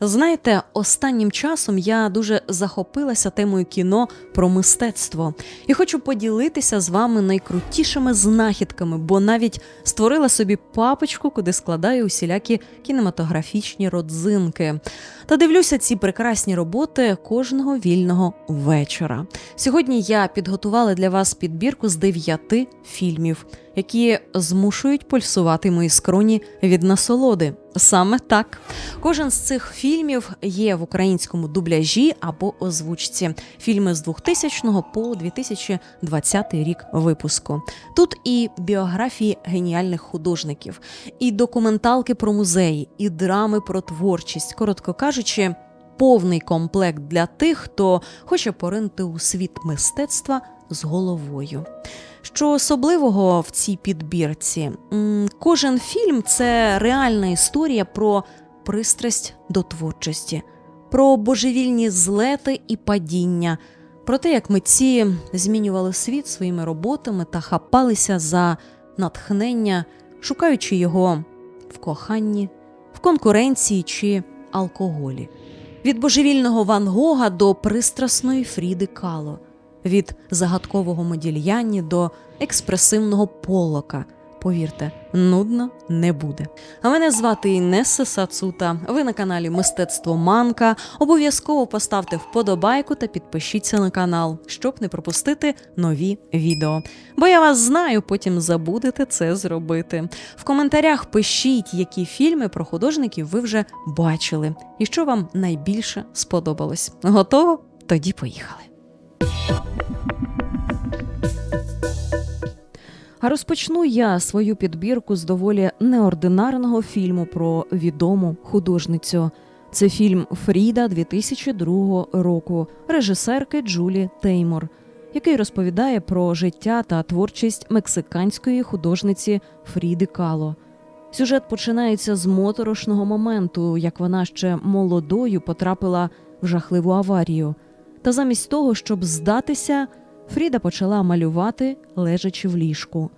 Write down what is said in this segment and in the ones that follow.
Знаєте, останнім часом я дуже захопилася темою кіно про мистецтво і хочу поділитися з вами найкрутішими знахідками, бо навіть створила собі папочку, куди складаю усілякі кінематографічні родзинки. Та дивлюся ці прекрасні роботи кожного вільного вечора. Сьогодні я підготувала для вас підбірку з дев'яти фільмів, які змушують пульсувати мої скроні від насолоди. Саме так. Кожен з цих фільмів є в українському дубляжі або озвучці. Фільми з 2000 по 2020 рік випуску. Тут і біографії геніальних художників, і документалки про музеї, і драми про творчість. Коротко кажучи, повний комплект для тих, хто хоче поринути у світ мистецтва з головою. Що особливого в цій підбірці? Кожен фільм це реальна історія про пристрасть до творчості, про божевільні злети і падіння, про те, як митці змінювали світ своїми роботами та хапалися за натхнення, шукаючи його в коханні, в конкуренції чи алкоголі. Від божевільного Ван Гога до пристрасної Фріди Кало, від загадкового Модільяні до експресивного Полока. Повірте, нудно не буде. А мене звати Інеса Сацута. Ви на каналі Мистецтво Манка. Обов'язково поставте вподобайку та підпишіться на канал, щоб не пропустити нові відео. Бо я вас знаю, потім забудете це зробити. В коментарях пишіть, які фільми про художників ви вже бачили, і що вам найбільше сподобалось. Готово? Тоді поїхали. А розпочну я свою підбірку з доволі неординарного фільму про відому художницю. Це фільм Фріда 2002 року режисерки Джулі Теймор, який розповідає про життя та творчість мексиканської художниці Фріди Кало. Сюжет починається з моторошного моменту, як вона ще молодою потрапила в жахливу аварію. Та замість того, щоб здатися, Фріда почала малювати, лежачи в ліжку.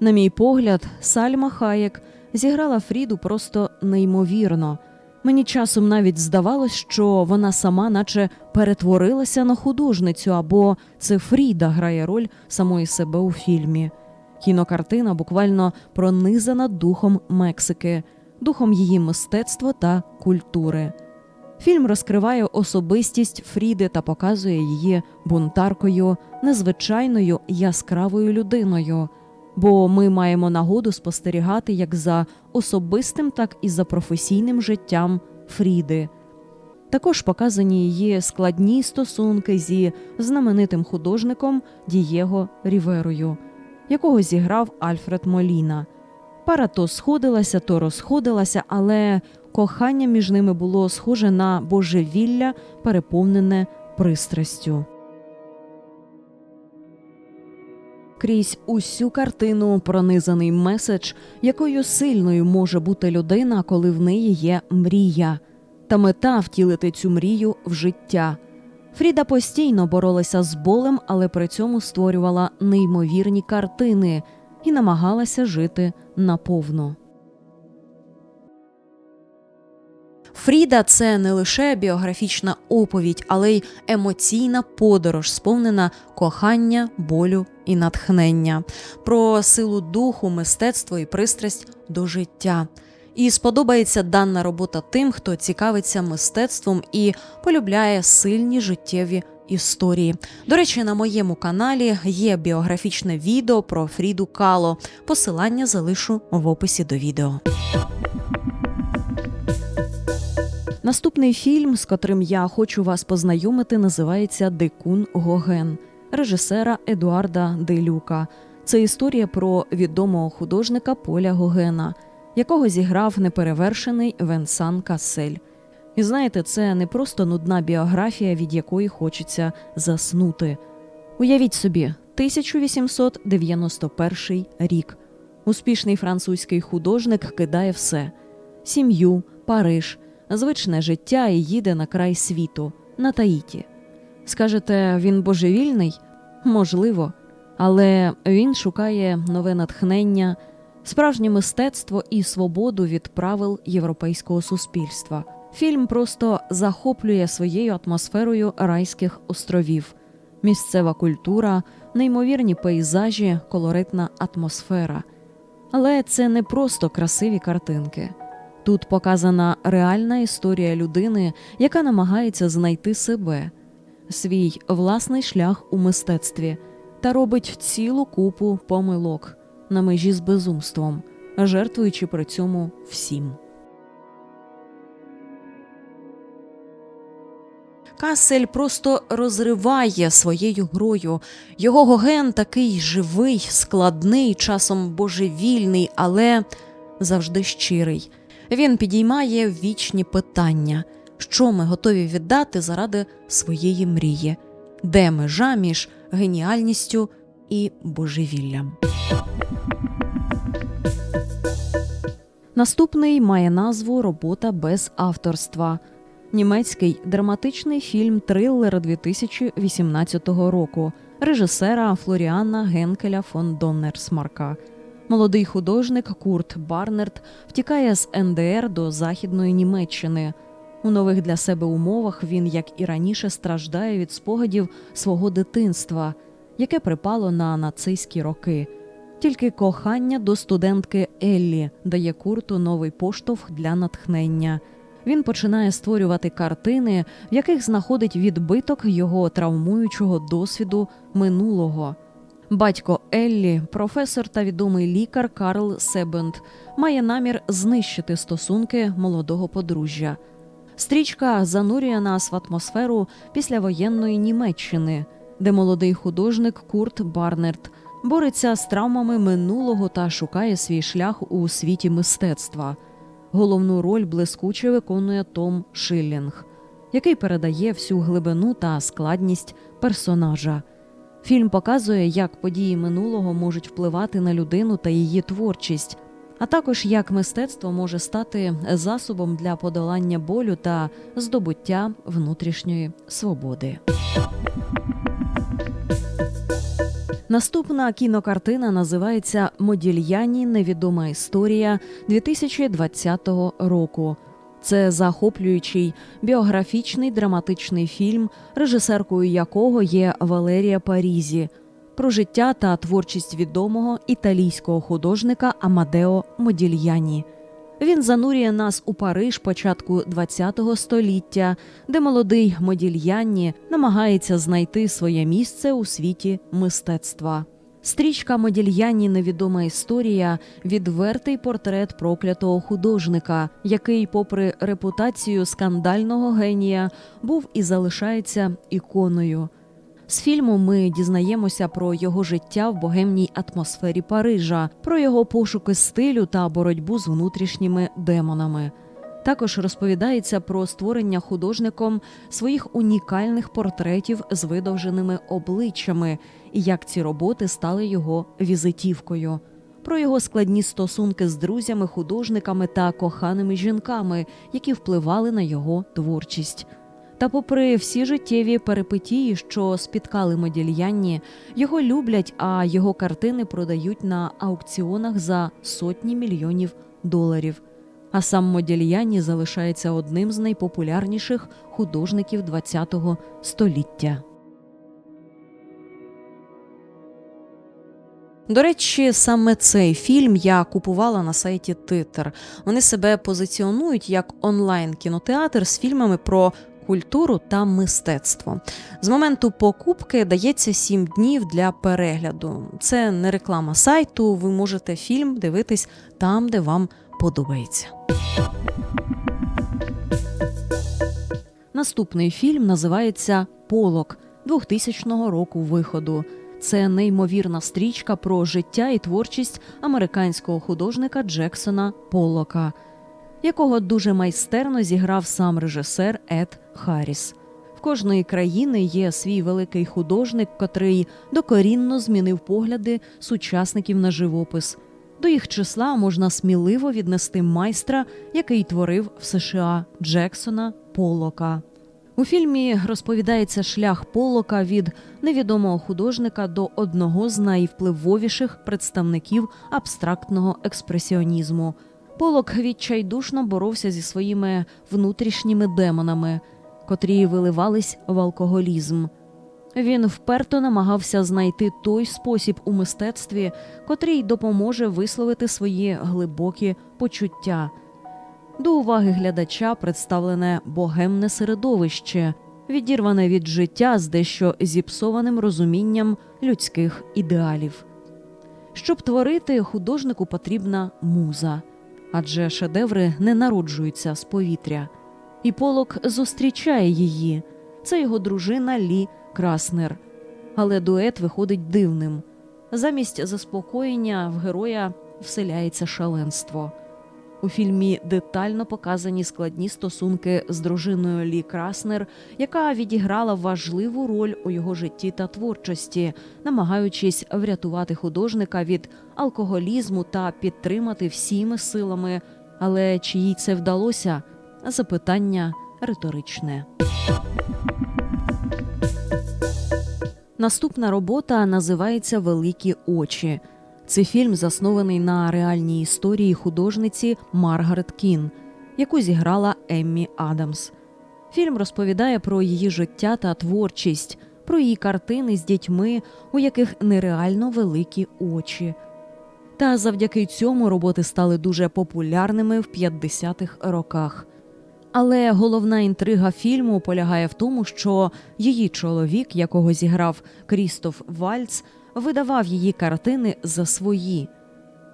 На мій погляд, Сальма Хаєк зіграла Фріду просто неймовірно. Мені часом навіть здавалось, що вона сама, наче перетворилася на художницю, або це Фріда грає роль самої себе у фільмі. Кінокартина буквально пронизана духом Мексики, духом її мистецтва та культури. Фільм розкриває особистість Фріди та показує її бунтаркою, незвичайною яскравою людиною. Бо ми маємо нагоду спостерігати як за особистим, так і за професійним життям Фріди. Також показані її складні стосунки зі знаменитим художником Дієго Ріверою, якого зіграв Альфред Моліна. Пара то сходилася, то розходилася, але кохання між ними було схоже на божевілля, переповнене пристрастю. Крізь усю картину пронизаний меседж, якою сильною може бути людина, коли в неї є мрія, та мета втілити цю мрію в життя. Фріда постійно боролася з болем, але при цьому створювала неймовірні картини і намагалася жити наповно. Фріда це не лише біографічна оповідь, але й емоційна подорож, сповнена кохання, болю і натхнення, про силу духу, мистецтво і пристрасть до життя. І сподобається дана робота тим, хто цікавиться мистецтвом і полюбляє сильні життєві історії. До речі, на моєму каналі є біографічне відео про Фріду Кало. Посилання залишу в описі до відео. Наступний фільм, з котрим я хочу вас познайомити, називається Дикун Гоген режисера Едуарда Делюка. Це історія про відомого художника Поля Гогена, якого зіграв неперевершений Венсан Кассель. І знаєте, це не просто нудна біографія, від якої хочеться заснути. Уявіть собі, 1891 рік. Успішний французький художник кидає все: сім'ю, Париж, звичне життя і їде на край світу, на Таїті. Скажете, він божевільний? Можливо, але він шукає нове натхнення, справжнє мистецтво і свободу від правил європейського суспільства. Фільм просто захоплює своєю атмосферою райських островів, місцева культура, неймовірні пейзажі, колоритна атмосфера. Але це не просто красиві картинки. Тут показана реальна історія людини, яка намагається знайти себе, свій власний шлях у мистецтві та робить цілу купу помилок на межі з безумством, жертвуючи при цьому всім. Касель просто розриває своєю грою. Його гоген такий живий, складний, часом божевільний, але завжди щирий. Він підіймає вічні питання, що ми готові віддати заради своєї мрії, де межа між геніальністю і божевіллям. Наступний має назву Робота без авторства. Німецький драматичний фільм Трилер 2018 року режисера Флоріана Генкеля фон Доннерсмарка. Молодий художник Курт Барнерт втікає з НДР до Західної Німеччини. У нових для себе умовах він, як і раніше, страждає від спогадів свого дитинства, яке припало на нацистські роки. Тільки кохання до студентки Еллі дає Курту новий поштовх для натхнення. Він починає створювати картини, в яких знаходить відбиток його травмуючого досвіду минулого. Батько Еллі, професор та відомий лікар Карл Себенд, має намір знищити стосунки молодого подружжя. Стрічка занурює нас в атмосферу післявоєнної Німеччини, де молодий художник Курт Барнерт бореться з травмами минулого та шукає свій шлях у світі мистецтва. Головну роль блискуче виконує Том Шиллінг, який передає всю глибину та складність персонажа. Фільм показує, як події минулого можуть впливати на людину та її творчість, а також як мистецтво може стати засобом для подолання болю та здобуття внутрішньої свободи. Наступна кінокартина називається Модільяні Невідома історія 2020 року. Це захоплюючий біографічний драматичний фільм, режисеркою якого є Валерія Парізі, про життя та творчість відомого італійського художника Амадео Модільяні. Він занурює нас у Париж початку ХХ століття, де молодий Модільянні намагається знайти своє місце у світі мистецтва. Стрічка Модільяні Невідома історія відвертий портрет проклятого художника, який, попри репутацію скандального генія, був і залишається іконою. З фільму ми дізнаємося про його життя в богемній атмосфері Парижа, про його пошуки стилю та боротьбу з внутрішніми демонами. Також розповідається про створення художником своїх унікальних портретів з видовженими обличчями і як ці роботи стали його візитівкою, про його складні стосунки з друзями, художниками та коханими жінками, які впливали на його творчість. Та, попри всі життєві перипетії, що спіткали Модільянні, його люблять, а його картини продають на аукціонах за сотні мільйонів доларів. А сам Модільяні залишається одним з найпопулярніших художників ХХ століття. До речі, саме цей фільм я купувала на сайті Титр. Вони себе позиціонують як онлайн-кінотеатр з фільмами про культуру та мистецтво. З моменту покупки дається 7 днів для перегляду. Це не реклама сайту. Ви можете фільм дивитись там, де вам подобається. Наступний фільм називається Полок 2000 року виходу. Це неймовірна стрічка про життя і творчість американського художника Джексона Поллока, якого дуже майстерно зіграв сам режисер Ед Харріс. В кожної країни є свій великий художник, котрий докорінно змінив погляди сучасників на живопис. До їх числа можна сміливо віднести майстра, який творив в США Джексона Поллока. У фільмі розповідається шлях Поллока від невідомого художника до одного з найвпливовіших представників абстрактного експресіонізму. Полок відчайдушно боровся зі своїми внутрішніми демонами, котрі виливались в алкоголізм. Він вперто намагався знайти той спосіб у мистецтві, котрий допоможе висловити свої глибокі почуття. До уваги глядача представлене богемне середовище, відірване від життя з дещо зіпсованим розумінням людських ідеалів. Щоб творити, художнику потрібна муза, адже шедеври не народжуються з повітря. І полок зустрічає її. Це його дружина Лі Краснер. Але дует виходить дивним. Замість заспокоєння в героя вселяється шаленство. У фільмі детально показані складні стосунки з дружиною Лі Краснер, яка відіграла важливу роль у його житті та творчості, намагаючись врятувати художника від алкоголізму та підтримати всіми силами. Але чи їй це вдалося? Запитання риторичне. Наступна робота називається Великі очі. Це фільм заснований на реальній історії художниці Маргарет Кін, яку зіграла Еммі Адамс. Фільм розповідає про її життя та творчість, про її картини з дітьми, у яких нереально великі очі. Та завдяки цьому роботи стали дуже популярними в 50-х роках. Але головна інтрига фільму полягає в тому, що її чоловік, якого зіграв Крістоф Вальц, видавав її картини за свої.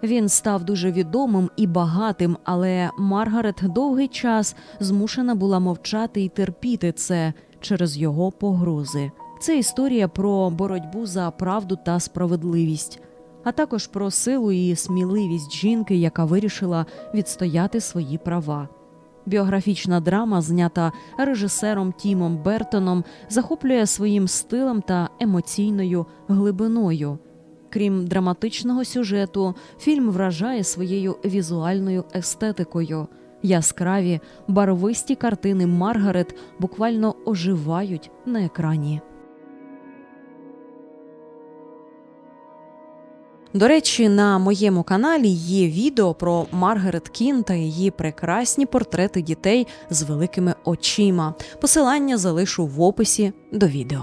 Він став дуже відомим і багатим, але Маргарет довгий час змушена була мовчати і терпіти це через його погрози. Це історія про боротьбу за правду та справедливість, а також про силу і сміливість жінки, яка вирішила відстояти свої права. Біографічна драма, знята режисером Тімом Бертоном, захоплює своїм стилем та емоційною глибиною. Крім драматичного сюжету, фільм вражає своєю візуальною естетикою. Яскраві, барвисті картини Маргарет буквально оживають на екрані. До речі, на моєму каналі є відео про Маргарет Кін та її прекрасні портрети дітей з великими очима. Посилання залишу в описі до відео.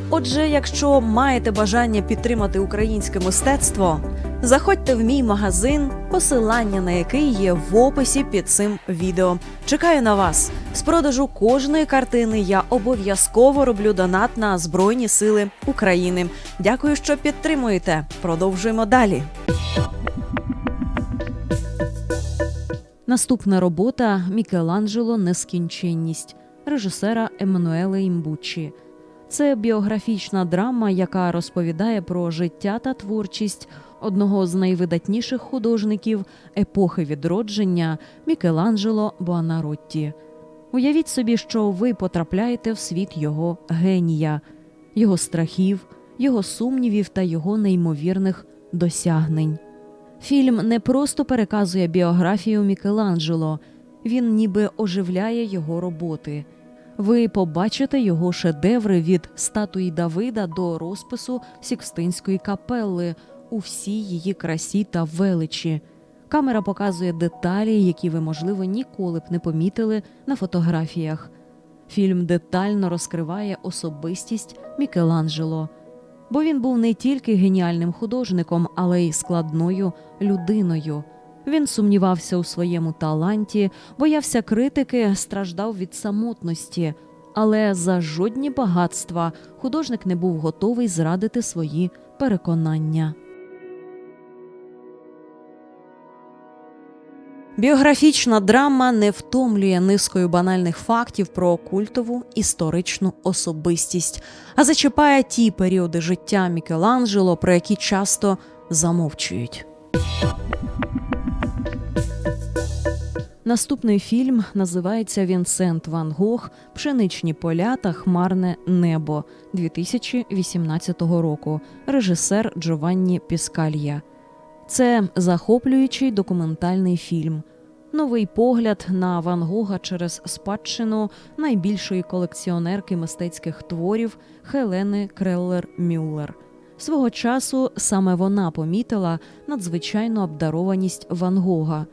Отже, якщо маєте бажання підтримати українське мистецтво. Заходьте в мій магазин, посилання на який є в описі під цим відео. Чекаю на вас. З продажу кожної картини я обов'язково роблю донат на Збройні Сили України. Дякую, що підтримуєте. Продовжуємо далі. Наступна робота Мікеланджело Нескінченність режисера Еммануеле Імбучі. Це біографічна драма, яка розповідає про життя та творчість одного з найвидатніших художників епохи відродження Мікеланджело Буанаротті. Уявіть собі, що ви потрапляєте в світ його генія, його страхів, його сумнівів та його неймовірних досягнень. Фільм не просто переказує біографію Мікеланджело, він ніби оживляє його роботи. Ви побачите його шедеври від статуї Давида до розпису Сікстинської капелли у всій її красі та величі. Камера показує деталі, які ви, можливо, ніколи б не помітили на фотографіях. Фільм детально розкриває особистість Мікеланджело, бо він був не тільки геніальним художником, але й складною людиною. Він сумнівався у своєму таланті, боявся критики, страждав від самотності, але за жодні багатства художник не був готовий зрадити свої переконання. Біографічна драма не втомлює низкою банальних фактів про культову історичну особистість, а зачіпає ті періоди життя Мікеланджело, про які часто замовчують. Наступний фільм називається Вінсент Ван Гог Пшеничні поля та хмарне небо 2018 року. Режисер Джованні Піскалья. Це захоплюючий документальний фільм. Новий погляд на Ван Гога через спадщину найбільшої колекціонерки мистецьких творів Хелени Креллер Мюллер. Свого часу саме вона помітила надзвичайну обдарованість Ван Гога.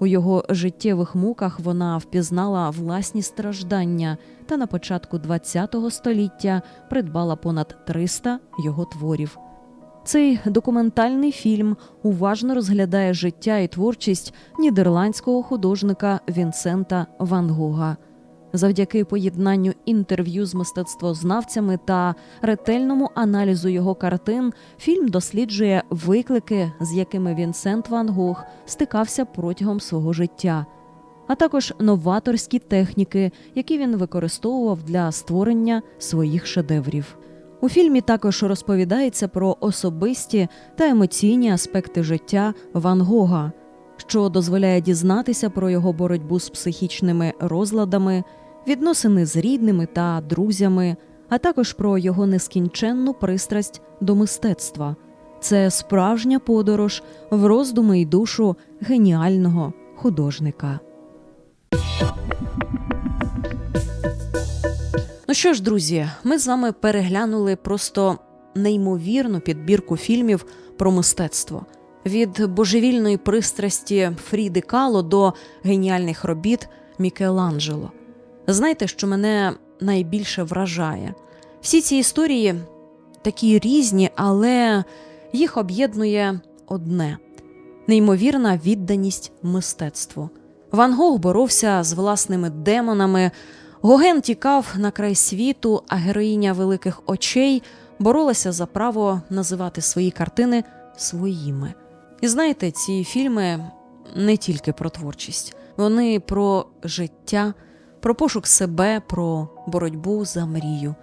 У його життєвих муках вона впізнала власні страждання та на початку ХХ століття придбала понад 300 його творів. Цей документальний фільм уважно розглядає життя і творчість нідерландського художника Вінсента Ван Гога. Завдяки поєднанню інтерв'ю з мистецтвознавцями та ретельному аналізу його картин, фільм досліджує виклики, з якими Вінсент Ван Гог стикався протягом свого життя, а також новаторські техніки, які він використовував для створення своїх шедеврів. У фільмі також розповідається про особисті та емоційні аспекти життя Ван Гога, що дозволяє дізнатися про його боротьбу з психічними розладами, відносини з рідними та друзями, а також про його нескінченну пристрасть до мистецтва. Це справжня подорож в роздуми й душу геніального художника. Ну що ж, друзі, ми з вами переглянули просто неймовірну підбірку фільмів про мистецтво від божевільної пристрасті Фріди Кало до геніальних робіт Мікеланджело. Знаєте, що мене найбільше вражає? Всі ці історії такі різні, але їх об'єднує одне неймовірна відданість мистецтву. Ван Гог боровся з власними демонами. Гоген тікав на край світу, а героїня великих очей боролася за право називати свої картини своїми. І знаєте, ці фільми не тільки про творчість, вони про життя, про пошук себе, про боротьбу за мрію.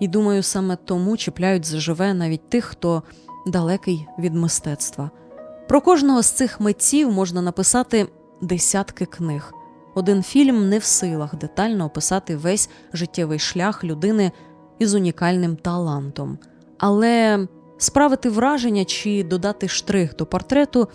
І думаю, саме тому чіпляють заживе навіть тих, хто далекий від мистецтва. Про кожного з цих митців можна написати десятки книг. Один фільм не в силах детально описати весь життєвий шлях людини із унікальним талантом, але справити враження чи додати штрих до портрету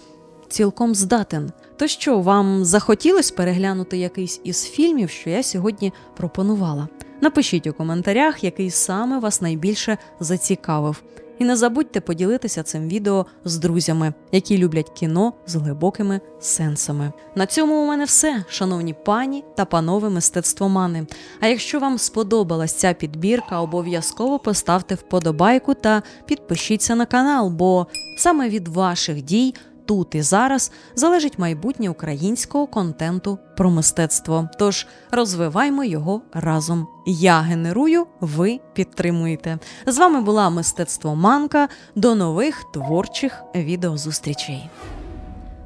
цілком здатен. То що, вам захотілось переглянути якийсь із фільмів, що я сьогодні пропонувала? Напишіть у коментарях, який саме вас найбільше зацікавив. І не забудьте поділитися цим відео з друзями, які люблять кіно з глибокими сенсами. На цьому у мене все, шановні пані та панове мистецтвомани. А якщо вам сподобалась ця підбірка, обов'язково поставте вподобайку та підпишіться на канал, бо саме від ваших дій. Тут і зараз залежить майбутнє українського контенту про мистецтво. Тож розвиваймо його разом. Я генерую, ви підтримуєте. З вами була мистецтво Манка. До нових творчих відеозустрічей.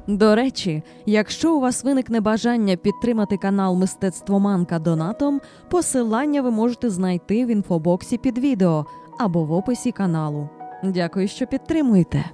До речі, якщо у вас виникне бажання підтримати канал Мистецтво Манка донатом, посилання ви можете знайти в інфобоксі під відео або в описі каналу. Дякую, що підтримуєте.